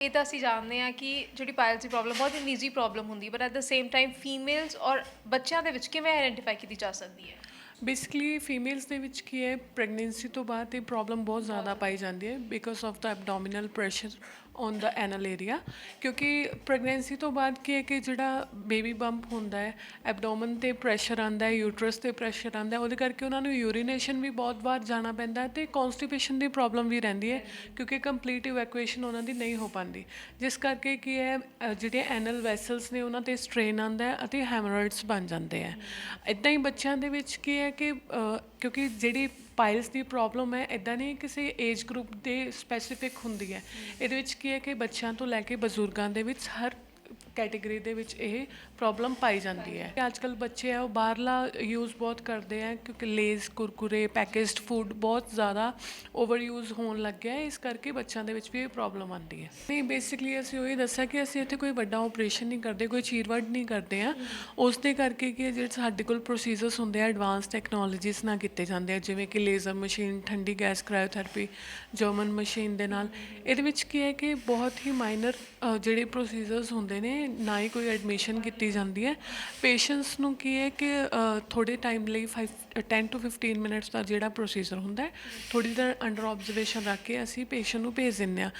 ਇਹ ਤਾਂ ਅਸੀਂ ਜਾਣਦੇ ਹਾਂ ਕਿ ਜਿਹੜੀ ਪਾਇਲਸ ਦੀ ਪ੍ਰੋਬਲਮ ਬਹੁਤ ਹੀ ਨਿੱਜੀ ਪ੍ਰੋਬਲਮ ਹੁੰਦੀ ਹੈ but at the same time females ਔਰ ਬੱਚਿਆਂ ਦੇ ਵਿੱਚ ਕਿਵੇਂ ਆਇਡੈਂਟੀਫਾਈ ਕੀਤੀ ਜਾ ਸਕਦੀ ਹੈ? ਬੇਸਿਕਲੀ ਫੀਮੇਲਸ ਦੇ ਵਿੱਚ ਕੀ ਹੈ ਪ੍ਰੈਗਨੈਂਸੀ ਤੋਂ ਬਾਅਦ ਇਹ ਪ੍ਰੋਬਲਮ ਬਹੁਤ ਜ਼ਿਆਦਾ ਪਾਈ ਜਾਂਦੀ ਹੈ because of the abdominal pressure on the anal area ਕਿਉਂਕਿ ਪ੍ਰੈਗਨੈਂਸੀ ਤੋਂ ਬਾਅਦ ਕੀ ਹੈ ਕਿ ਜਿਹੜਾ ਬੇਬੀ ਬੰਪ ਹੁੰਦਾ ਹੈ ਐਬਡੋਮਨ ਤੇ ਪ੍ਰੈਸ਼ਰ ਆਂਦਾ ਹੈ ਯੂਟਰਸ ਤੇ ਪ੍ਰੈਸ਼ਰ ਆਂਦਾ ਹੈ, ਉਹਦੇ ਕਰਕੇ ਉਹਨਾਂ ਨੂੰ ਯੂਰੀਨੇਸ਼ਨ ਵੀ ਬਹੁਤ ਵਾਰ ਜਾਣਾ ਪੈਂਦਾ ਹੈ ਤੇ ਕਨਸਟੀਪੇਸ਼ਨ ਦੀ ਪ੍ਰੋਬਲਮ ਵੀ ਰਹਿੰਦੀ ਹੈ, ਕਿਉਂਕਿ ਕੰਪਲੀਟ ਇਵੈਕੂਏਸ਼ਨ ਉਹਨਾਂ ਦੀ ਨਹੀਂ ਹੋ ਪਾਉਂਦੀ। ਜਿਸ ਕਰਕੇ ਕੀ ਹੈ ਜਿਹੜੇ ਐਨਲ ਵੈਸਲਸ ਨੇ ਉਹਨਾਂ ਤੇ ਸਟ੍ਰੇਨ ਆਂਦਾ ਹੈ ਅਤੇ ਹੈਮਰੋਇਡਸ ਬਣ ਜਾਂਦੇ ਆ ਇਦਾਂ ਹੀ ਬੱਚਿਆਂ ਦੇ ਵਿੱਚ ਕੀ ਹੈ ਕਿ ਕਿਉਂਕਿ ਜਿਹੜੀ ਪਾਇਲਸ ਦੀ ਪ੍ਰੋਬਲਮ ਹੈ ਇਦਾਂ ਨਹੀਂ ਕਿਸੇ ਏਜ ਗਰੁੱਪ ਦੇ ਸਪੈਸੀਫਿਕ ਹੁੰਦੀ ਹੈ। ਇਹਦੇ ਵਿੱਚ ਕੀ ਹੈ ਕਿ ਬੱਚਿਆਂ ਤੋਂ ਲੈ ਕੇ ਬਜ਼ੁਰਗਾਂ ਦੇ ਵਿੱਚ ਹਰ ਕੈਟਾਗਰੀ ਦੇ ਵਿੱਚ ਇਹ ਪ੍ਰੋਬਲਮ ਪਾਈ ਜਾਂਦੀ ਹੈ। ਅੱਜ ਕੱਲ ਬੱਚੇ ਆ, ਉਹ ਬਾਹਰਲਾ ਯੂਜ਼ ਬਹੁਤ ਕਰਦੇ ਆ, ਕਿਉਂਕਿ ਲੇਜ਼ ਕੁਰਕੁਰੇ ਪੈਕੇਜਡ ਫੂਡ ਬਹੁਤ ਜ਼ਿਆਦਾ ਓਵਰ ਯੂਜ਼ ਹੋਣ ਲੱਗ ਗਿਆ ਇਸ ਕਰਕੇ ਬੱਚਿਆਂ ਦੇ ਵਿੱਚ ਵੀ ਇਹ ਪ੍ਰੋਬਲਮ ਆਉਂਦੀ ਹੈ। ਨਹੀਂ ਬੇਸਿਕਲੀ ਅਸੀਂ ਉਹੀ ਦੱਸਿਆ ਕਿ ਅਸੀਂ ਇੱਥੇ ਕੋਈ ਵੱਡਾ ਆਪਰੇਸ਼ਨ ਨਹੀਂ ਕਰਦੇ, ਕੋਈ ਚੀਰਵੜ ਨਹੀਂ ਕਰਦੇ ਆ। ਉਸ ਦੇ ਕਰਕੇ ਕਿ ਜਿਹੜੇ ਸਾਡੇ ਕੋਲ ਪ੍ਰੋਸੀਜਰਸ ਹੁੰਦੇ ਆ ਐਡਵਾਂਸ ਟੈਕਨੋਲੋਜੀਸ ਨਾਲ ਕੀਤੇ ਜਾਂਦੇ ਆ, ਜਿਵੇਂ ਕਿ ਲੇਜ਼ਰ ਮਸ਼ੀਨ ਠੰਡੀ ਗੈਸ ਕ੍ਰਾਇਓਥੈਰੇਪੀ ਜਰਮਨ ਮਸ਼ੀਨ ਦੇ ਨਾਲ। ਇਹਦੇ ਵਿੱਚ ਕੀ ਹੈ ਕਿ ਬਹੁਤ ਹੀ ਮਾਈਨਰ ਜਿਹੜੇ ਪ੍ਰੋਸੀਜਰਸ ਹੁੰਦੇ ਨੇ ਨਾ ਹੀ ਕੋਈ ਐਡਮਿਸ਼ਨ ਕੀਤੀ ਜਾਂਦੀ ਹੈ। ਪੇਸ਼ੈਂਟਸ ਨੂੰ ਕੀ ਹੈ ਕਿ ਅ, ਥੋੜੇ ਟਾਈਮ ਲਈ 5 10 ਤੋਂ 15 ਮਿੰਟਸ ਦਾ ਜਿਹੜਾ ਪ੍ਰੋਸੀਜਰ ਹੁੰਦਾ ਹੈ ਥੋੜੀ ਦੇਰ ਅੰਡਰ ਆਬਜ਼ਰਵੇਸ਼ਨ ਰੱਖ ਕੇ ਅਸੀਂ ਪੇਸ਼ੈਂਟ ਨੂੰ ਭੇਜ ਦਿੰਦੇ ਆ